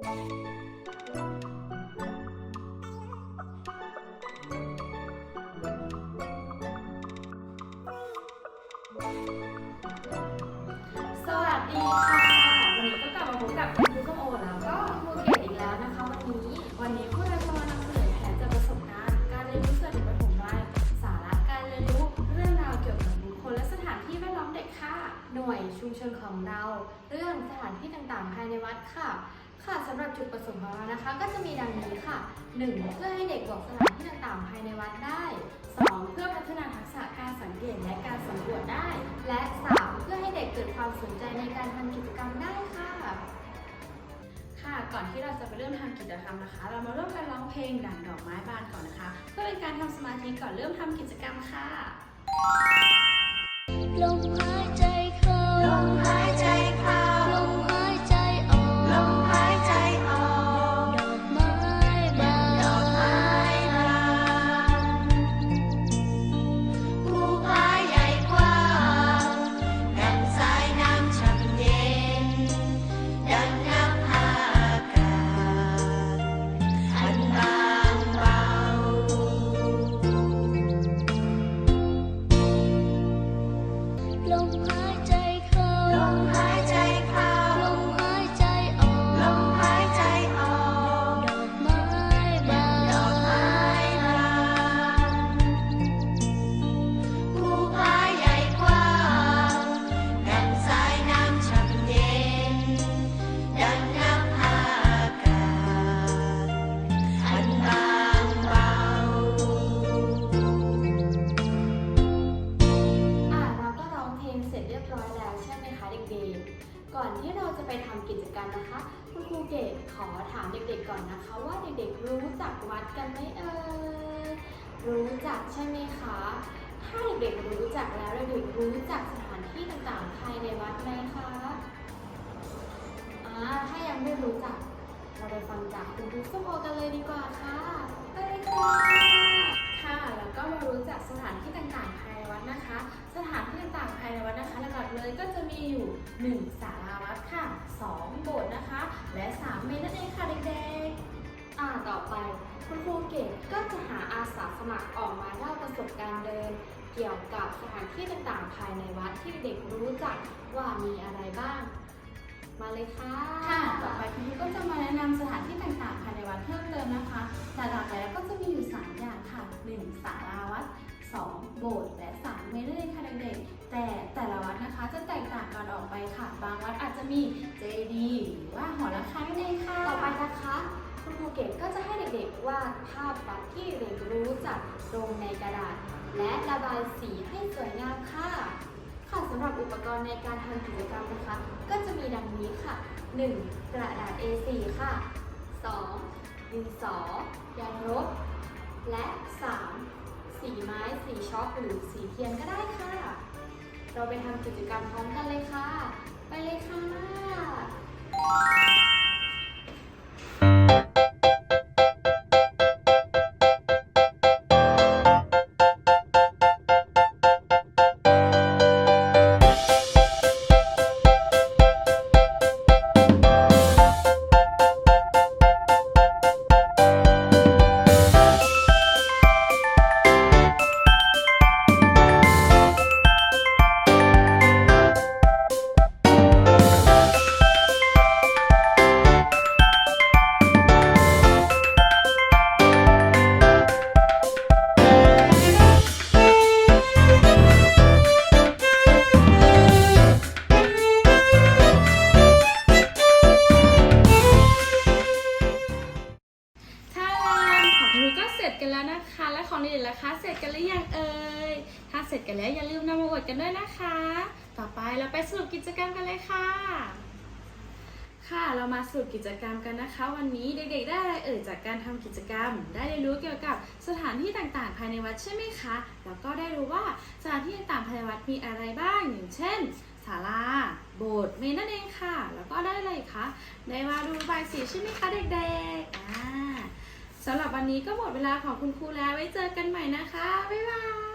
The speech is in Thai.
สวัสดีค่ะ วันนี้ก็กลับมาพบกับคุณครูส้มโอแล้วก็ครูเกดอีกแล้วนะคะ วันนี้วันนี้พวกเราจะมานำเสนอแผนจากประสบการณ์ การเรียนรู้เสถิติปฐมวัยสาระการเรียนรู้เรื่องราวเกี่ยวกับบุคคลและสถานที่แวดล้อมเด็กค่ะ หน่วยชุมชนของเรา เรื่องสถานที่ต่างๆ ภายในวัดค่ะ ค่ะสำหรับจุดประสงค์ของเรานะคะ ก็จะมีดังนี้ค่ะ 1. เพื่อให้เด็กบอกสถานที่ต่างๆภายในวัดได้ 2. เพื่อพัฒนาทักษะการสังเกตและการสำรวจได้ และ 3. เพื่อให้เด็กเกิดความสนใจในการทำกิจกรรมได้ค่ะ ค่ะ ก่อนที่เราจะไปเริ่มทำกิจกรรมนะคะ เรามาร่วมกันร้องเพลงดั่งดอกไม้บานก่อนนะคะ เพื่อเป็นการทำสมาธิก่อนเริ่มทำกิจกรรมค่ะลมหายใจเข้า เข้ เรียบร้อยแล้วใช่ไหมคะเด็กๆ ก่อนที่เราจะไปทำกิจกรรมนะคะ คุณครูเกดขอถามเด็กๆก่อนนะคะ ว่าเด็กๆรู้จักวัดกันไหมเอ่ยรู้จักใช่ไหมคะ ถ้าเด็กๆรู้จักแล้วเด็กๆรู้จักสถานที่ต่างๆภายในวัดไหมคะอ่าถ้ายังไม่รู้จัก เราไปฟังจากคุณครูส้มโอกันเลยดีกว่าค่ะไปเลยค่ะค่ะแล้วก็มารู้จักสถานที่ต่างๆภายในวัดนะคะสถ เลยก็จะมีอยู่ 1. ศาลาวัดค่ะ 2. โบสถ์นะคะ และ 3 เมนนั่นเองค่ะเด็กๆ อ่าต่อไป คุณครูเกดก็จะหาอาสาสมัครออกมาเล่าประสบการณ์เดิน เกี่ยวกับสถานที่ต่างๆ ภายในวัดที่เด็กรู้จักว่ามีอะไรบ้าง มาเลยค่ะค่ะต่อไปคุณครูก็จะมาแนะนำสถานที่ต่างๆ ภายในวัดเพิ่มเติมนะคะหลักๆแล้วก็จะมีอยู่ 3 อย่างค่ะ 1. ศาลาวัด 2. โบสถ์และ 3 เมรุเองค่ะเด็กๆแต่แต่ละวัด นะคะจะแตกต่างกันออกไปค่ะ บางวัดอาจจะมีเจดีย์หรือว่าหอระฆังนั่นเองค่ะ ต่อไปนะคะ คุณครูเกดก็จะให้เด็กๆวาดภาพวัดที่เด็กรู้จักลงในกระดาษ และระบายสีให้สวยงามค่ะ ค่ะสำหรับอุปกรณ์ในการทำกิจกรรมนะคะ ก็จะมีดังนี้ค่ะ 1. กระดาษ A4 ค่ะ 2. ดินสอยางลบและ 3. สีไม้ สีช็อกหรือสีเทียนก็ได้ค่ะ เราไปทำกิจกรรมพร้อมกันเลยค่ะ ไปเลยค่ะ รูก็เสร็จกันแล้วนะคะ และของเด็กๆล่ะคะ เสร็จกันหรือยังเอ่ย ถ้าเสร็จกันแล้วอย่าลืมนำมาอวดกันด้วยนะคะ ต่อไปเราไปสรุปกิจกรรมกันเลยค่ะ ค่ะเรามาสรุปกิจกรรมกันนะคะ วันนี้เด็กๆได้อะไรเอ่ยจากการทำกิจกรรม ได้เรียนรู้เกี่ยวกับสถานที่ต่างๆ ภายในวัดใช่ไหมคะ แล้วก็ได้รู้ว่าสถานที่ต่างๆภายในวัดมีอะไรบ้างอย่างเช่นศาลาโบสถ์เมนนั่นเองค่ะ แล้วก็ได้อะไรคะได้มาดูใบสีใช่ไหมคะเด็กๆอ่า สำหรับวันนี้ก็หมดเวลาของคุณครูแล้วไว้เจอกันใหม่นะคะ บ๊ายบาย